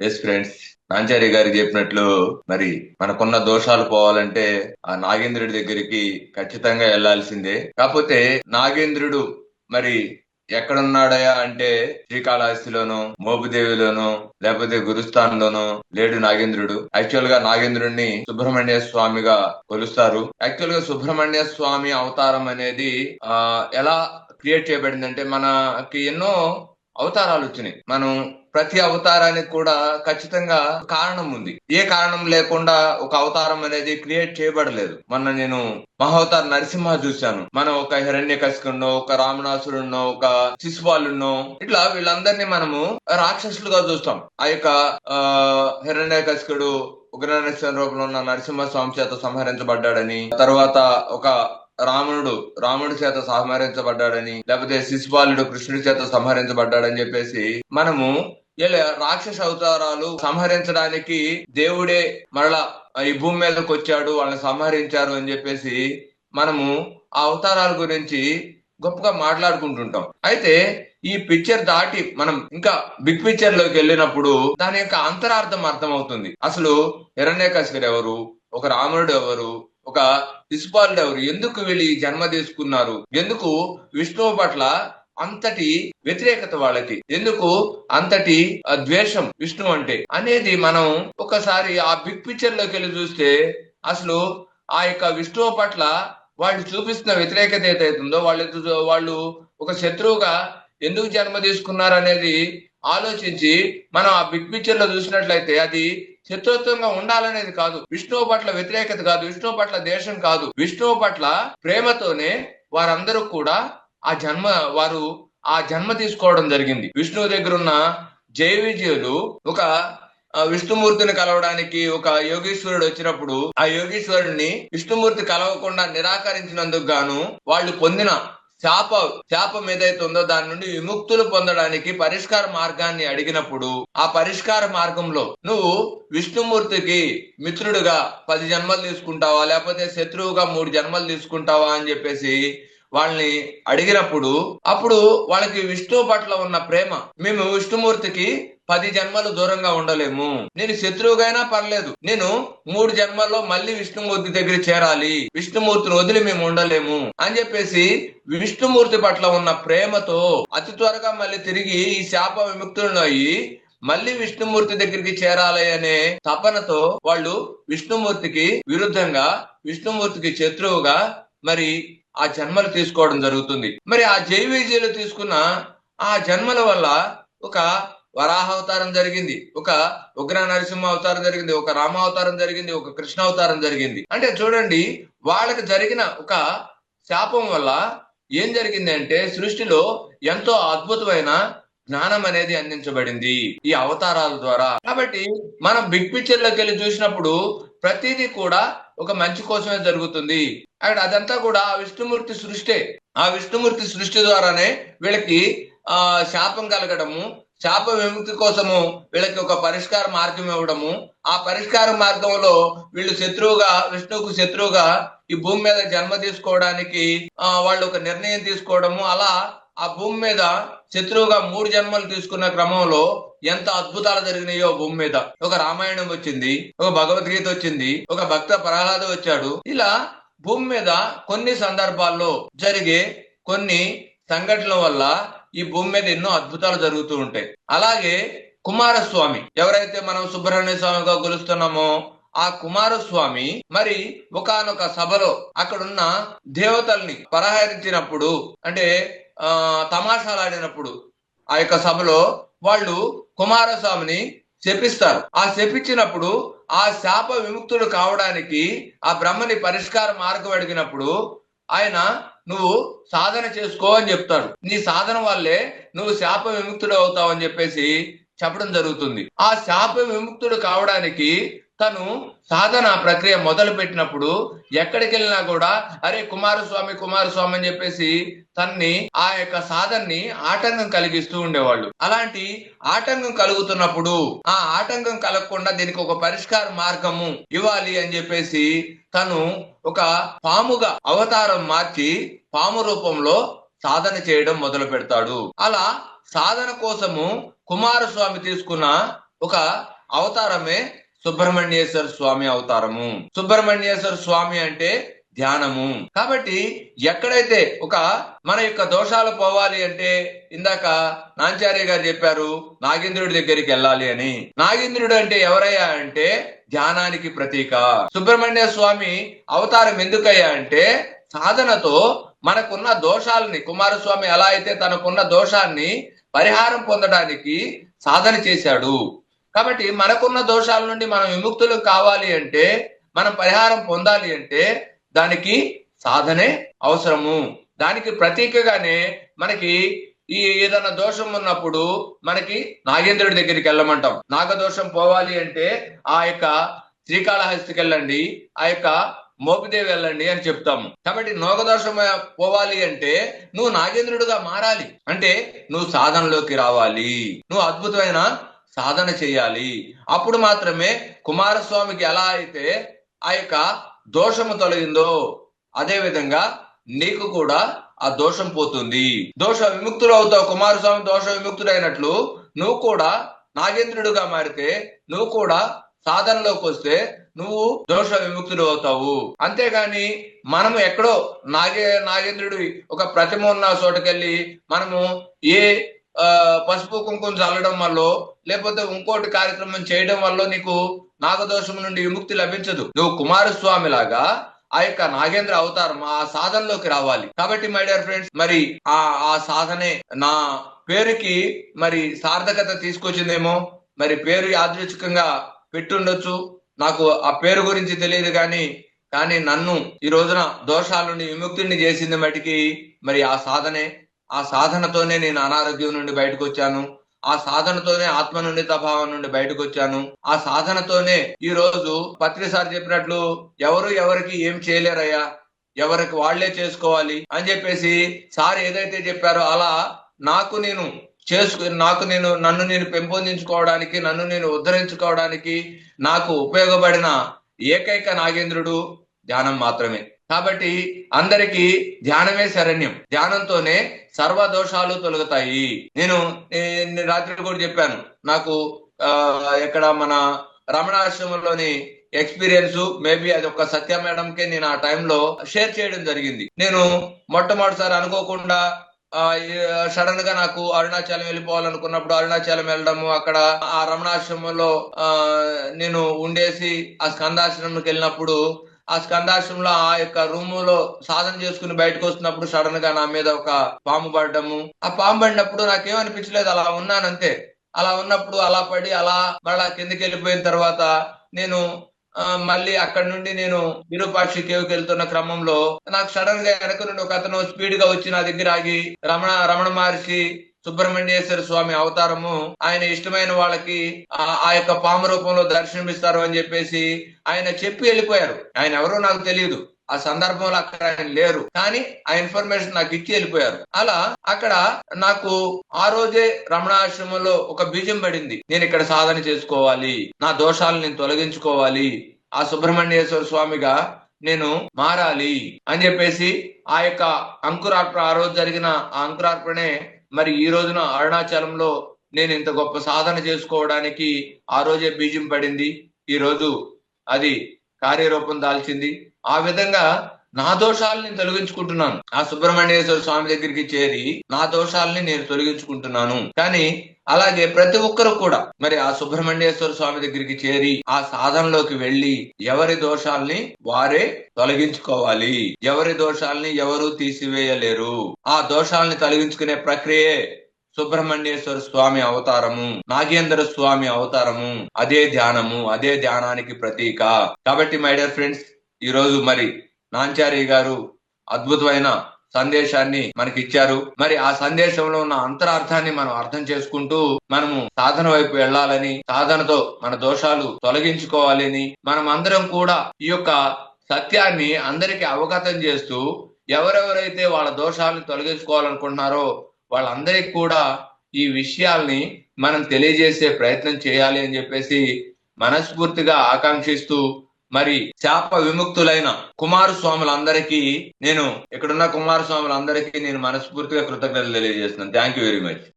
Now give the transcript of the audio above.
Yes friends Nanchari గారు చెప్పినట్లు మరి మనకున్న దోషాలు పోవాలంటే ఆ నాగేంద్రుడి దగ్గరికి ఖచ్చితంగా వెళ్ళాల్సిందే కాకపోతే నాగేంద్రుడు మరి ఎక్కడున్నాడయా అంటే శ్రీకాళహస్తిలోను మోపుదేవిలోను లేకపోతే గురుస్థాన్లోను లేడు నాగేంద్రుడు. యాక్చువల్గా నాగేంద్రుడిని సుబ్రహ్మణ్య స్వామిగా కొలుస్తారు. యాక్చువల్గా సుబ్రహ్మణ్య స్వామి అవతారం అనేది ఆ ఎలా క్రియేట్ చేయబడిందంటే మనకి ఎన్నో అవతారాలు వచ్చినాయి. మనం ప్రతి అవతారానికి కూడా ఖచ్చితంగా కారణం ఉంది. ఏ కారణం లేకుండా ఒక అవతారం అనేది క్రియేట్ చేయబడలేదు. మొన్న నేను మహావతార నరసింహ చూశాను. మనం ఒక హిరణ్య కశికున్నో ఒక రామణాసురున్నో ఒక శిశుపాలున్నో ఇట్లా వీళ్ళందరినీ మనము రాక్షసులుగా చూస్తాం. ఆ యొక్క ఆ హిరణ్య కశికుడు ఉగ్రనరసింహ రూపంలో ఉన్న నరసింహ స్వామి చేత సంహరించబడ్డాడని తర్వాత ఒక రావణుడు రాముడి చేత సంహరించబడ్డాడని లేకపోతే శిశుపాలుడు కృష్ణుడి చేత సంహరించబడ్డాడని చెప్పేసి మనము ఇలా రాక్షస అవతారాలు సంహరించడానికి దేవుడే మరలా ఈ భూమి మీదకి వచ్చాడు వాళ్ళని సంహరించారు అని చెప్పేసి మనము ఆ అవతారాల గురించి గొప్పగా మాట్లాడుకుంటుంటాం. అయితే ఈ పిక్చర్ దాటి మనం ఇంకా బిగ్ పిక్చర్లోకి వెళ్ళినప్పుడు దాని యొక్క అంతరార్థం అర్థమవుతుంది. అసలు హిరణ్యకశిపుడు ఎవరు? ఒక రాముడు ఎవరు? ఒక శిశుపాలుడు ఎవరు? ఎందుకు వీళ్ళు ఈ జన్మ తీసుకున్నారు? ఎందుకు విష్ణువు పట్ల అంతటి వ్యతిరేకత వాళ్ళకి. ఎందుకు? అంతటి ద్వేషం విష్ణు అంటే. అనేది మనం ఒకసారి ఆ బిగ్ పిక్చర్లోకి వెళ్ళి చూస్తే అసలు ఆ యొక్క విష్ణువు పట్ల వాళ్ళు చూపిస్తున్న వ్యతిరేకత ఏదైతుందో వాళ్ళు వాళ్ళు ఒక శత్రువుగా ఎందుకు జన్మ తీసుకున్నారు అనేది ఆలోచించి మనం ఆ బిగ్ పిక్చర్లో చూసినట్లయితే అది శత్రుత్వంగా ఉండాలనేది కాదు. విష్ణువు పట్ల వ్యతిరేకత కాదు. విష్ణువు పట్ల దేశం కాదు. విష్ణువు పట్ల ప్రేమతోనే వారందరూ కూడా ఆ జన్మ వారు ఆ జన్మ తీసుకోవడం జరిగింది. విష్ణువు దగ్గర ఉన్న జయ విజయులు ఒక విష్ణుమూర్తిని కలవడానికి ఒక యోగేశ్వరుడు వచ్చినప్పుడు ఆ యోగేశ్వరుడిని విష్ణుమూర్తి కలవకుండా నిరాకరించినందుకు గాను వాళ్ళు పొందిన శాప శాపం ఏదైతే ఉందో దాని నుండి విముక్తులు పొందడానికి పరిష్కార మార్గాన్ని అడిగినప్పుడు ఆ పరిష్కార మార్గంలో నువ్వు విష్ణుమూర్తికి మిత్రుడుగా పది జన్మలు తీసుకుంటావా? లేకపోతే శత్రువుగా మూడు జన్మలు తీసుకుంటావా అని చెప్పేసి వాళ్ళని అడిగినప్పుడు అప్పుడు వాళ్ళకి విష్ణువు పట్ల ఉన్న ప్రేమ. మేము విష్ణుమూర్తికి పది జన్మలు దూరంగా ఉండలేము. నేను శత్రువుగైనా పర్లేదు. నేను మూడు జన్మల్లో మళ్ళీ విష్ణుమూర్తి దగ్గర చేరాలి. విష్ణుమూర్తిని వదిలి మేము ఉండలేము. అని చెప్పేసి విష్ణుమూర్తి పట్ల ఉన్న ప్రేమతో అతి త్వరగా మళ్ళీ తిరిగి ఈ శాప విముక్తులను అయ్యి మళ్ళీ విష్ణుమూర్తి దగ్గరికి చేరాలి అనే తపనతో వాళ్ళు విష్ణుమూర్తికి విరుద్ధంగా విష్ణుమూర్తికి శత్రువుగా మరి ఆ జన్మలు తీసుకోవడం జరుగుతుంది. మరి ఆ జైవీజీలు తీసుకున్న ఆ జన్మల వల్ల ఒక వరాహ అవతారం జరిగింది. ఒక ఉగ్ర నరసింహ అవతారం జరిగింది. ఒక రామ అవతారం జరిగింది. ఒక కృష్ణ అవతారం జరిగింది. అంటే చూడండి వాళ్ళకి జరిగిన ఒక శాపం వల్ల ఏం జరిగింది అంటే సృష్టిలో ఎంతో అద్భుతమైన జ్ఞానం అనేది అందించబడింది ఈ అవతారాల ద్వారా. కాబట్టి మనం బిగ్ పిక్చర్లోకి వెళ్ళి చూసినప్పుడు ప్రతిదీ కూడా ఒక మంచి కోసమే జరుగుతుంది. అండ్ అదంతా కూడా ఆ విష్ణుమూర్తి సృష్టి. ఆ విష్ణుమూర్తి సృష్టి ద్వారానే వీళ్ళకి ఆ శాపం కలగడము శాప విముక్తి కోసము వీళ్ళకి ఒక పరిష్కార మార్గం ఇవ్వడము. ఆ పరిష్కార మార్గంలో వీళ్ళు శత్రువుగా విష్ణువుకు శత్రువుగా ఈ భూమి మీద జన్మ తీసుకోవడానికి ఆ వాళ్ళు ఒక నిర్ణయం తీసుకోవడము. అలా ఆ భూమి మీద శత్రువుగా మూడు జన్మలు తీసుకున్న క్రమంలో ఎంత అద్భుతాలు జరిగినాయో భూమి మీద. ఒక రామాయణం వచ్చింది ఒక భగవద్గీత వచ్చింది ఒక భక్త ప్రహ్లాద వచ్చాడు. ఇలా భూమి మీద కొన్ని సందర్భాల్లో జరిగే కొన్ని సంఘటనల వల్ల ఈ భూమి మీద ఎన్నో అద్భుతాలు జరుగుతూ ఉంటాయి. అలాగే కుమారస్వామి ఎవరైతే మనం సుబ్రహ్మణ్య స్వామిగా గొలుస్తున్నామో ఆ కుమారస్వామి మరి ఒకానొక సభలో అక్కడున్న దేవతల్ని పరాహరించినప్పుడు అంటే ఆ తమాషాలు ఆడినప్పుడు ఆ యొక్క సభలో వాళ్ళు కుమారస్వామిని శపిస్తారు. ఆ శపించినప్పుడు ఆ శాప విముక్తుడు కావడానికి ఆ బ్రహ్మని పరిష్కార మార్గం అడిగినప్పుడు ఆయన నువ్వు సాధన చేసుకో అని చెప్తాడు. నీ సాధన వల్లే నువ్వు శాప విముక్తుడు అవుతావు అని చెప్పేసి చెప్పడం జరుగుతుంది. ఆ శాప విముక్తుడు కావడానికి తను సాధన ప్రక్రియ మొదలు పెట్టినప్పుడు ఎక్కడికి వెళ్ళినా కూడా అరే కుమారస్వామి కుమారస్వామి అని చెప్పేసి తన్ని ఆ యొక్క సాధనని ఆటంకం కలిగిస్తూ ఉండేవాళ్ళు. అలాంటి ఆటంకం కలుగుతున్నప్పుడు ఆ ఆటంకం కలగకుండా దీనికి ఒక పరిష్కార మార్గము ఇవ్వాలి అని చెప్పేసి తను ఒక పాముగా అవతారం మార్చి పాము రూపంలో సాధన చేయడం మొదలు పెడతాడు. అలా సాధన కోసము కుమారస్వామి తీసుకున్న ఒక అవతారమే సుబ్రహ్మణ్యేశ్వర స్వామి అవతారము. సుబ్రహ్మణ్యేశ్వర స్వామి అంటే ధ్యానము. కాబట్టి ఎక్కడైతే ఒక మన యొక్క దోషాలు పోవాలి అంటే ఇందాక నాంచార్య గారు చెప్పారు నాగేంద్రుడి దగ్గరికి వెళ్ళాలి అని. నాగేంద్రుడు అంటే ఎవరయ్యా అంటే ధ్యానానికి ప్రతీక. సుబ్రహ్మణ్య స్వామి అవతారం ఎందుకయ్యా అంటే సాధనతో మనకున్న దోషాలని కుమారస్వామి ఎలా అయితే తనకున్న దోషాన్ని పరిహారం పొందడానికి సాధన చేశాడు. కాబట్టి మనకున్న దోషాల నుండి మనం విముక్తులు కావాలి అంటే మనం పరిహారం పొందాలి అంటే దానికి సాధనే అవసరము. దానికి ప్రతీకగానే మనకి ఈ ఏదైనా దోషం ఉన్నప్పుడు మనకి నాగేంద్రుడి దగ్గరికి వెళ్ళమంటాం. నాగదోషం పోవాలి అంటే ఆ యొక్క శ్రీకాళహస్తికి వెళ్ళండి ఆ యొక్క మోపిదేవి వెళ్ళండి అని చెప్తాము కాబట్టి నోగదోషం పోవాలి అంటే నువ్వు నాగేంద్రుడుగా మారాలి. అంటే నువ్వు సాధనలోకి రావాలి. నువ్వు అద్భుతమైన సాధన చేయాలి. అప్పుడు మాత్రమే కుమారస్వామికి ఎలా అయితే ఆ యొక్క దోషము తొలగిందో అదే విధంగా నీకు కూడా ఆ దోషం పోతుంది. దోష విముక్తులు అవుతావు కుమారస్వామి దోష విముక్తుడైనట్లు నువ్వు కూడా నాగేంద్రుడుగా మారితే నువ్వు కూడా సాధనలోకి వస్తే నువ్వు దోష విముక్తుడు అవుతావు. అంతేగాని మనము ఎక్కడో నాగే నాగేంద్రుడి ఒక ప్రతిమ ఉన్న చోటకెళ్ళి మనము ఏ పసుపు కుంకుమ చల్లడం వల్ల లేకపోతే ఇంకోటి కార్యక్రమం చేయడం వల్ల నీకు నాగదోషం నుండి విముక్తి లభించదు. నువ్వు కుమారస్వామి లాగా ఆ యొక్క నాగేంద్ర అవతారం ఆ సాధనలోకి రావాలి. కాబట్టి మై డియర్ ఫ్రెండ్స్ మరి ఆ ఆ సాధనే నా పేరుకి మరి సార్థకత తీసుకొచ్చిందేమో మరి పేరు యాదృచ్ఛికంగా పెట్టుండొచ్చు. నాకు ఆ పేరు గురించి తెలియదు కానీ కానీ నన్ను ఈ రోజున దోషాల నుండి విముక్తిని చేసింది మటుకి మరి ఆ సాధనే. ఆ సాధనతోనే నేను అనారోగ్యం నుండి బయటకు వచ్చాను ఆ సాధనతోనే ఆత్మ నుండి తభావం నుండి బయటకు వచ్చాను ఆ సాధనతోనే ఈ రోజు పత్రి సార్ చెప్పినట్లు ఎవరు ఎవరికి ఏం చేయలేరయ్యా ఎవరికి వాళ్ళే చేసుకోవాలి అని చెప్పేసి సార్ ఏదైతే చెప్పారో అలా నాకు నేను చేసుకు నాకు నేను నన్ను నేను పెంపొందించుకోవడానికి నన్ను నేను ఉద్ధరించుకోవడానికి నాకు ఉపయోగపడిన ఏకైక నాగేంద్రుడు ధ్యానం మాత్రమే. కాబట్టి అందరికీ ధ్యానమే శరణ్యం. ధ్యానంతోనే సర్వ దోషాలు తొలగుతాయి. నేను రాత్రి కూడా చెప్పాను. నాకు ఆ ఇక్కడ మన రమణాశ్రమంలోని ఎక్స్పీరియన్స్ మేబీ అది ఒక సత్య మేడం కే నేను ఆ టైంలో షేర్ చేయడం జరిగింది. నేను మొట్టమొదటిసారి అనుకోకుండా సడన్గా నాకు అరుణాచలం వెళ్ళిపోవాలనుకున్నప్పుడు అరుణాచలం వెళ్ళడము అక్కడ ఆ రమణాశ్రమంలో ఆ నేను ఉండేసి ఆ స్కందాశ్రమంకి వెళ్ళినప్పుడు ఆ స్కందాశ్రమంలో ఆ యొక్క రూమ్లో సాధన చేసుకుని బయటకు వస్తున్నప్పుడు సడన్గా నా మీద ఒక పాము పడటము. ఆ పాము పడినప్పుడు నాకేమనిపించలేదు అలా ఉన్నానంతే. అలా ఉన్నప్పుడు అలా పడి అలా మళ్ళా కిందకి వెళ్ళిపోయిన తర్వాత నేను మళ్ళీ అక్కడ నుండి నేను విరూపాక్షి కేవ్కి వెళ్తున్న క్రమంలో నాకు సడన్గా వెనక నుండి ఒక అతను స్పీడ్గా వచ్చి నా దగ్గర ఆగి రమణ రమణ మహర్షి సుబ్రహ్మణ్యేశ్వర స్వామి అవతారము ఆయన ఇష్టమైన వాళ్ళకి ఆ- యొక్క పాము రూపంలో దర్శనమిస్తారు అని చెప్పేసి ఆయన చెప్పి వెళ్ళిపోయారు. ఆయన ఎవరో నాకు తెలియదు ఆ సందర్భంలో అక్కడ ఆయన లేరు. కానీ ఆ ఇన్ఫర్మేషన్ నాకు ఇచ్చి వెళ్ళిపోయారు. అలా అక్కడ నాకు ఆ రోజే రమణాశ్రమంలో ఒక బీజం పడింది. నేను ఇక్కడ సాధన చేసుకోవాలి. నా దోషాలను నేను తొలగించుకోవాలి. ఆ సుబ్రహ్మణ్యేశ్వర స్వామిగా నేను మారాలి అని చెప్పేసి ఆ యొక్క అంకురార్పణ ఆ రోజు జరిగిన ఆ అంకురార్పణే మరి ఈ రోజున అరుణాచలంలో నేను ఇంత గొప్ప సాధన చేసుకోవడానికి ఆ రోజే బీజం పడింది. ఈ రోజు అది కార్యరూపం దాల్చింది. ఆ విధంగా నా దోషాలని తొలగించుకుంటున్నాను. ఆ సుబ్రహ్మణ్యేశ్వర స్వామి దగ్గరికి చేరి నా దోషాలని నేను తొలగించుకుంటున్నాను. కానీ అలాగే ప్రతి ఒక్కరు కూడా మరి ఆ సుబ్రహ్మణ్యేశ్వర స్వామి దగ్గరికి చేరి ఆ సాధనలోకి వెళ్ళి ఎవరి దోషాల్ని వారే తొలగించుకోవాలి. ఎవరి దోషాల్ని ఎవరు తీసివేయలేరు. ఆ దోషాల్ని తొలగించుకునే ప్రక్రియే సుబ్రహ్మణ్యేశ్వర స్వామి అవతారము నాగేంద్ర స్వామి అవతారము అదే ధ్యానము అదే ధ్యానానికి ప్రతీక. కాబట్టి మై డియర్ ఫ్రెండ్స్ ఈ రోజు మరి నాంచారి గారు అద్భుతమైన సందేశాన్ని మనకి ఇచ్చారు మరి ఆ సందేశంలో ఉన్న అంతరార్థాన్ని మనం అర్థం చేసుకుంటూ మనము సాధన వైపు వెళ్ళాలని సాధనతో మన దోషాలు తొలగించుకోవాలని మనం అందరం కూడా ఈ యొక్క సత్యాన్ని అందరికీ అవగతం చేస్తూ ఎవరెవరైతే వాళ్ళ దోషాలను తొలగించుకోవాలనుకుంటున్నారో వాళ్ళందరికీ కూడా ఈ విషయాల్ని మనం తెలియజేసే ప్రయత్నం చేయాలి అని చెప్పేసి మనస్ఫూర్తిగా ఆకాంక్షిస్తూ మరి శాప విముక్తులైన కుమారస్వాములందరికీ నేను ఇక్కడున్న కుమారస్వాములందరికీ నేను మనస్ఫూర్తిగా కృతజ్ఞతలు తెలియజేస్తున్నాను. Thank you very much